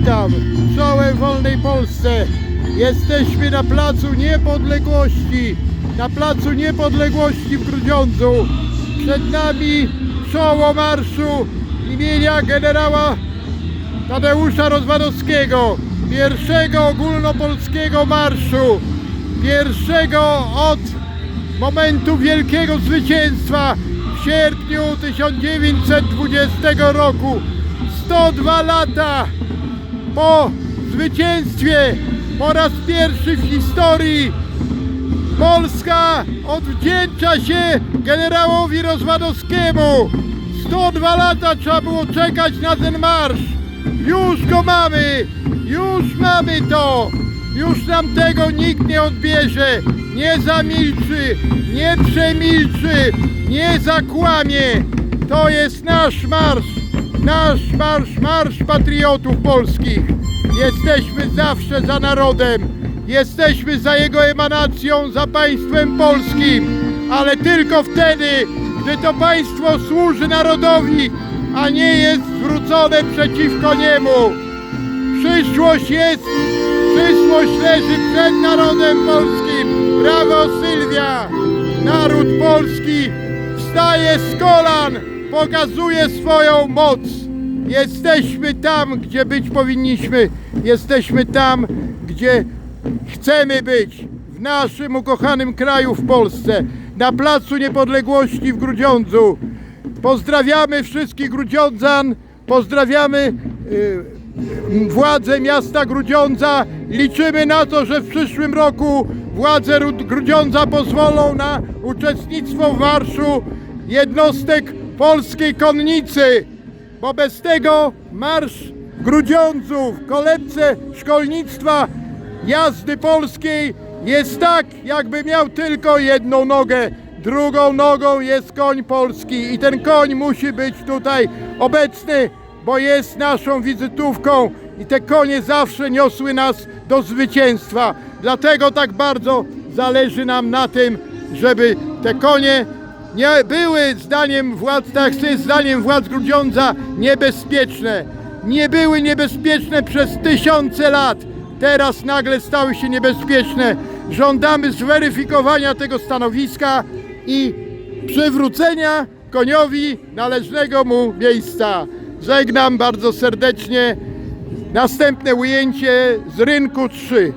witam. Czołem wolnej Polsce. Jesteśmy na Placu Niepodległości. Na Placu Niepodległości w Grudziądzu. Przed nami czoło marszu imienia generała Tadeusza Rozwadowskiego. Pierwszego ogólnopolskiego marszu. Pierwszego od momentu wielkiego zwycięstwa w sierpniu 1920 roku. 102 lata po zwycięstwie po raz pierwszy w historii Polska odwdzięcza się generałowi Rozwadowskiemu. 102 lata trzeba było czekać na ten marsz. Już go mamy, już mamy to. Już nam tego nikt nie odbierze, nie zamilczy, nie przemilczy, nie zakłamie. To jest nasz marsz, nasz marsz, marsz patriotów polskich. Jesteśmy zawsze za narodem, jesteśmy za jego emanacją, za państwem polskim, ale tylko wtedy, gdy to państwo służy narodowi, a nie jest zwrócone przeciwko niemu. Przyszłość jest, przyszłość leży przed narodem polskim. Brawo Sylwia! Naród polski wstaje z kolan, pokazuje swoją moc. Jesteśmy tam, gdzie być powinniśmy. Jesteśmy tam, gdzie chcemy być. W naszym ukochanym kraju, w Polsce. Na Placu Niepodległości w Grudziądzu. Pozdrawiamy wszystkich Grudziądzan. Pozdrawiamy y, władze miasta Grudziądza. Liczymy na to, że w przyszłym roku władze Ru- Grudziądza pozwolą na uczestnictwo w marszu jednostek polskiej konnicy, bo bez tego marsz w Grudziądzu w kolebce szkolnictwa jazdy polskiej jest tak, jakby miał tylko jedną nogę. Drugą nogą jest koń polski i ten koń musi być tutaj obecny, bo jest naszą wizytówką i te konie zawsze niosły nas do zwycięstwa. Dlatego tak bardzo zależy nam na tym, żeby te konie nie były zdaniem władz, tak jest zdaniem władz Grudziądza niebezpieczne. Nie były niebezpieczne przez tysiące lat. Teraz nagle stały się niebezpieczne. Żądamy zweryfikowania tego stanowiska i przywrócenia koniowi należnego mu miejsca. Żegnam bardzo serdecznie. Następne ujęcie z rynku 3.